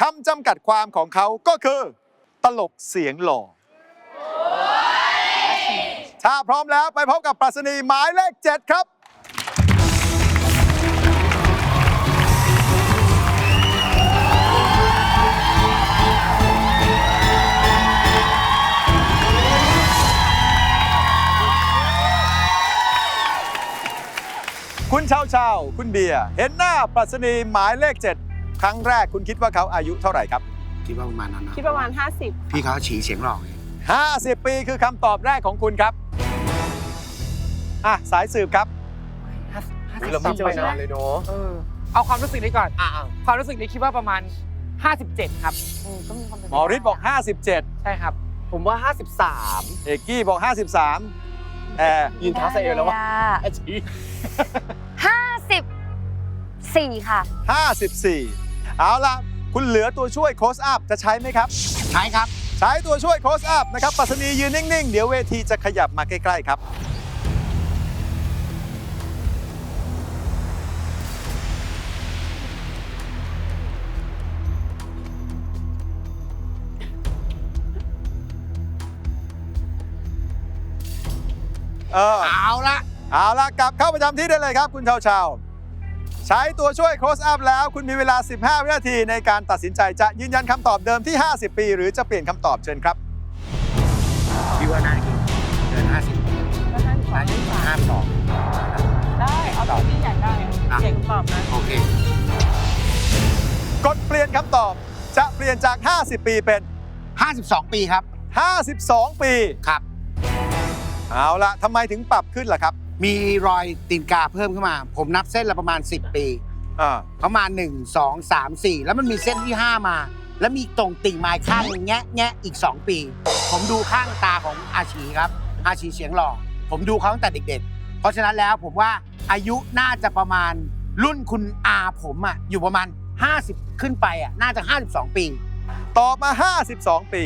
คำจำกัดความของเขาก็คือ ตลกเสียงหล่อ ถ้าพร้อมแล้วไปพบกับปรัชนีหมายเลข 7 ครับ คุณเชาเชาคุณเบียร์เห็นหน้าปรัชนีหมายเลข 7 ครั้งแรกคุณคิดว่าเขาอายุเท่าไหร่ครับ คิดว่าประมาณนั้นนะคิดประมาณ 50 พี่เขาฉีเสียงหล่อไง50 ปีคือคำตอบแรกของคุณครับ อะ สายสืบครับเราไม่เจอนานเลยเนาะเอาความรู้สึกนี้ก่อนความรู้สึกนี้คิดว่าประมาณ 57 ครับอืมก็มีความเป็นหมอฤทธิ์บอก 57 ใช่ครับ ผมว่า 53 เอกกี้บอก 53แอร์ยืนเท้าใส่เอวแล้ววะห้าสิบสี่ค่ะ 54 เอาล่ะ คุณเหลือตัวช่วยโคสอัพจะใช้ไหมครับ ใช่ครับ ใช้ตัวช่วยโคสอัพนะครับปรัสนียืนนิ่ง ๆ เดี๋ยวเวทีจะขยับมาใกล้ ๆ ครับ เออ เอาละเอาล่ะกลับเข้าประจำที่ได้เลยครับ คุณชาวชาว ใช้ตัวช่วย close up แล้ว คุณมีเวลา 15 วินาทีในการตัดสินใจจะยืนยันคำตอบเดิมที่ 50 ปี หรือจะเปลี่ยนคำตอบเชิญครับพี่ว่าน่ากินเกินห้าสิบก็นั่นขอน่าให้กินฝากห้าสองได้ เอาตัวที่อยากได้อะเก่งตอบนะ โอเค กดเปลี่ยนคำตอบจะเปลี่ยนจาก 50 ปีเป็นห้าสิบสองปีครับ 52 ปี ครับ เอาล่ะทำไมถึงปรับขึ้นล่ะครับ มีรอยตีนกาเพิ่มขึ้นมา ผมนับเส้นละประมาณ 10 ปีอ่าเขามา 1 2 3 4 แล้วมันมีเส้นที่ 5 มา แล้วมีตรงติ่งไม้ข้างหนึ่งแงะแงะอีก 2 ปี ผมดูข้างตาของอาชีครับ อาชีเสียงหล่อผมดูเขาตั้งแต่เด็กๆ เพราะฉะนั้นแล้วผมว่าอายุน่าจะประมาณรุ่นคุณอาผมอะอยู่ประมาณ 50 ขึ้นไปอะน่าจะ 52 ปี ตอบมา 52 ปี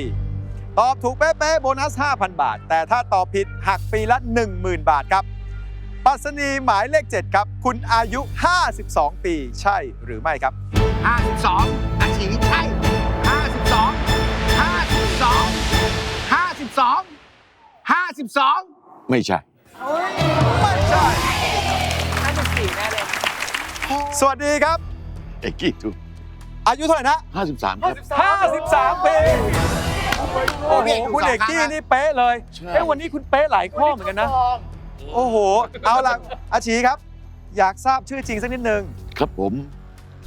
ตอบถูกเป๊ะๆโบนัส 5,000 บาท แต่ถ้าตอบผิดหักปีละ 10,000 บาทครับ ปรัสนีหมายเลข 7 ครับ คุณอายุ 52 ปีใช่หรือไม่ครับ 52อาชีใช่ 52 52 52 52ไม่ใช่ ไม่ใช่54แน่เลย สวัสดีครับ เอกกี้ถูกอายุเท่าไหร่นะ 53 ครับ 53 ปีโอ้โหพี่เอกถูกคุณสองเอกครั้งกี้นะนี่เป๊ะเลยใช่ เอ้ยวันนี้คุณเป๊ะหลายข้อเหมือนกันนะ โอ้โห เอาล่ะอาชีครับ อยากทราบชื่อจริงสักนิดนึง ครับผม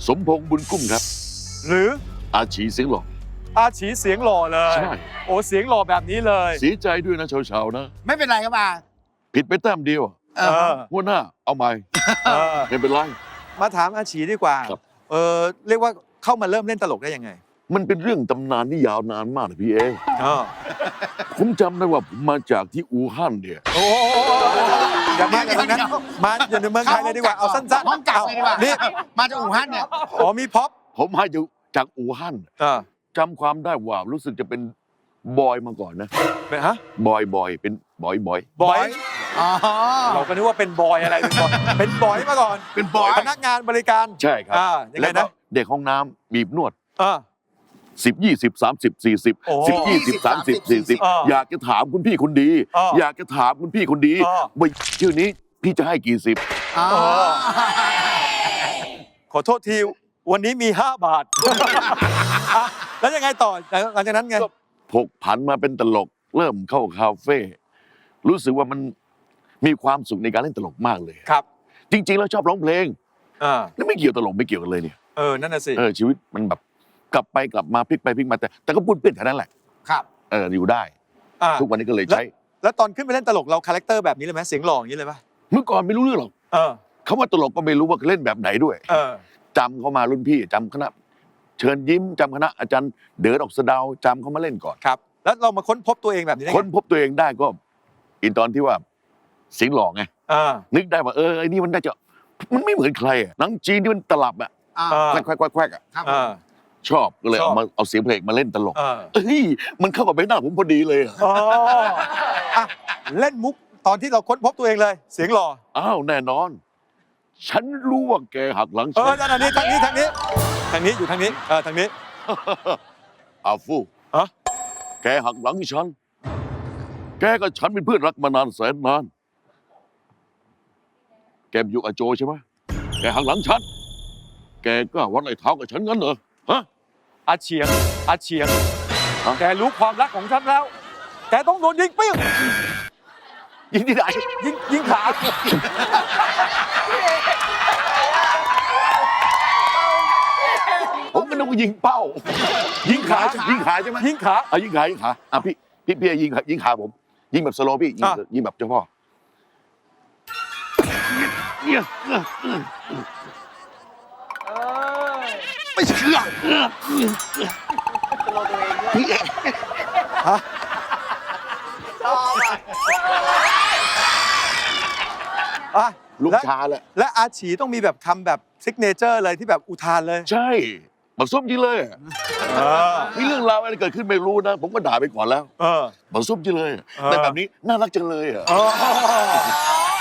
สมพงษ์บุญกุ้งครับ หรืออาชีเสียงหล่ออาชีเสียงหล่อเลย ใช่โอ้เสียงหล่อแบบนี้เลย เสียใจด้วยนะชาวๆนะ ไม่เป็นไรครับอาผิดไปแต้มเดียวเอเอออหัวหน้าเอาใหม่เออไม่เป็นไร มาถามอาชีดีกว่า ครับ เออเรียกว่าเข้ามาเริ่มเล่นตลกได้ยังไง มันเป็นเรื่องตำนานที่ยาวนานมากเลยพี่เออ๋อผมจำได้ว่าผมมาจากที่อู่ฮั่นเนี่ย โอ้โหอย่ามาจากตรงนั้นมาอยู่ในเมืองไทยเลยดีกว่า เอาสั้นๆห้องจักรเลยดีกว่านี่มาจากอู่ฮั่นเนี่ยอ๋อมีพ็อปผมให้จากจากอู่ฮั่นเออจำความได้ว่ารู้สึกจะเป็นบอยมาก่อนนะ เป็นฮะบอยบอยเป็นบอยบอย บอยอ๋อเราก็นึกว่าเป็นบอยอะไรเป็นบอยเป็นบอยมาก่อนเป็นบอยพนักงานบริการใช่ครับ อ่ายังไงแล้วก็นะเด็กห้องน้ำบีบนวด อ่า สิบยี่สิบสามสิบสี่สิบโอ้สิบยี่สิบสามสิบสี่สิบอ่าอยากจะถามคุณพี่คนดีอ่าอยากจะถามคุณพี่คนดีอ่าว่าชื่อนี้พี่จะให้กี่สิบอ๋อขอโทษทีวันนี้มี5บาทอะแล้วยังไงต่อหลังจากนั้นไงผกผันมาเป็นตลก เริ่มเข้าคาเฟ่รู้สึกว่ามันมีความสุขในการเล่นตลกมากเลยครับ จริง ๆ แล้วชอบร้องเพลงอ่าแล้วไม่เกี่ยวตลกไม่เกี่ยวกันเลยเนี่ยเออนั่นน่ะสิเออชีวิตมันแบบ กลับไปกลับมาพลิกไปพลิกมาแต่แต่ก็พูดเปลี่ยนแค่นั้นแหละครับเอออยู่ได้ อ่าทุกวันนี้ก็เลยใช้ แล้วตอนขึ้นไปเล่นตลกเราคาแรคเตอร์แบบนี้เลยไหมเสียงหล่ออย่างนี้เลยปะเมื่อก่อนไม่รู้เรื่องหรอกเออเขาว่าตลกก็ไม่รู้ว่าเล่นแบบไหนด้วยเออจำเขามารุ่นพี่จำคณะ เชิญยิ้มจำคณะอาจารย์เด๋อดอกสะเดาวจำเขามาเล่นก่อน ครับ แล้วเรามาค้นพบตัวเองแบบนี้ได้ไงค้นพบตัวเองได้ก็อินตอนที่ว่าเสียงหล่อไงอ่านึกได้ว่าเออไอ้นี่มันน่าจะมันไม่เหมือนใครอะหนังจีนที่มันตลับอะอ่าอ่าแควกแควกแควกอะครับอ่า ชอบก็เลยชอบเอามาเอาเสียงเพลงมาเล่นตลกเออเอ้ยมันเข้ากับใบหน้าผมพอดีเลยอะอ๋ออะเล่นมุกตอนที่เราค้นพบตัวเองเลย เสียงหล่อ อ้าวแน่นอน ฉันรู้ว่าแกหักหลังเอฉัอนนั่นอันนี้ทางนี้ทางนี้ ทางนี้อยู่ทางนี้เออทางนี้ อาฟูฮะ แกหักหลังฉัน แกกับฉันเป็นเพื่อนรักมานานแสนนาน แกมอยู่กับโจใช่ไหมแกหักหลังฉัน แกก็วัดไหล่เท้ากับฉันงั้นเหรอฮะ อาเฉียงอาเฉียง แกรู้ความรักของฉันแล้ว แกต้องโดนยิงปิ้งยิงที่ไหนยิงยิงขาผมก็นึกว่ายิงเป้า ยิงขายิงขาใช่ไหมยิงขาเอายิงขายิงขาอะพี่พี่พี่ยิงยิงขาผม ยิงแบบสโลว์พี่ยิงอะยิงแบบเจ้าพ่อเนี่ยเออ ไม่เชื่อพี่เองอะลูกและชาแหละและอาฉีต้องมีแบบคำแบบซิกเนเจอร์เลยที่แบบอุทานเลย ใช่บักส้มจริงเลยอะเออ มีเรื่องราวอะไรเกิดขึ้นไม่รู้นะ ผมก็ด่าไปก่อนแล้วเออ บักส้มจริงเลยอะเออแต่แบบนี้น่ารักจังเลยอะโอ้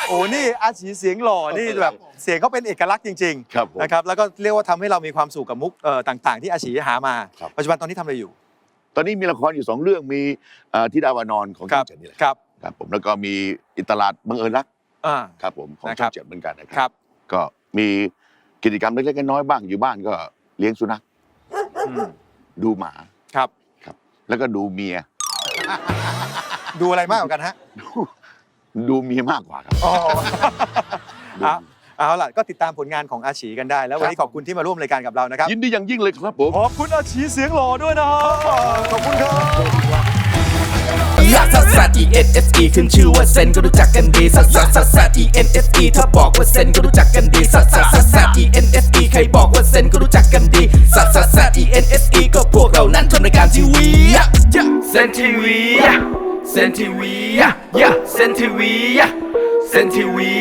โอ้นี่อาชีเสียงหล่อนี่แบบเสียงเขาเป็นเอกลักษณ์จริงครับผม ๆนะครับแล้วก็เรียกว่าทำให้เรามีความสุขกับมุกเอ่อต่าง ๆ ที่อาชีหามาครับ ปัจจุบันตอนนี้ทำอะไรอยู่ตอนนี้มีละครอยู่สองเรื่องมีเอ่อธิดาวานอนของคช่รัอบงเจ็ดนี่แหละครับครับผมแล้วก็มีอิตลาดบังเอิญรักอ่า ครับผมของนะคช่รัอบงเจ็ดเหมือนกันนะคครัรับก็มีกิจกรรมเล็กๆน้อยๆบ้างอยู่บ้านก็เลี้ยงสุนัขอืมดูหมา ครับ แล้วก็ดูเมีย ดูอะไรมากกว่ากันฮะ ดูเมียมากกว่าครับ อ๋อดูเอาเอาล่ะก็ติดตามผลงานของอาชีกันได้ แล้ววันนี้ขอบคุณที่มาร่วมรายการกับเรานะครับยินดีอย่างยิ่งเลยครับผม ขอบคุณอาชีเสียงหล่อด้วยนะขอบคุณครับ ลักซัสซัส E N S E ขึ้นชื่อว่าเซนก็รู้จักกันดีซัสซัสซัสซัส E N S E ถ้าบอกว่าเซนก็รู้จักกันดีซัสซัสซัสซัส E N S E ใครบอกว่าเซนก็รู้จักกันดีซัสซัสซัส E N S E ก็พวกเรานั้นทำรายการทีวีเซนทีวี เซนทีวีเซนทีวีเซนทีวี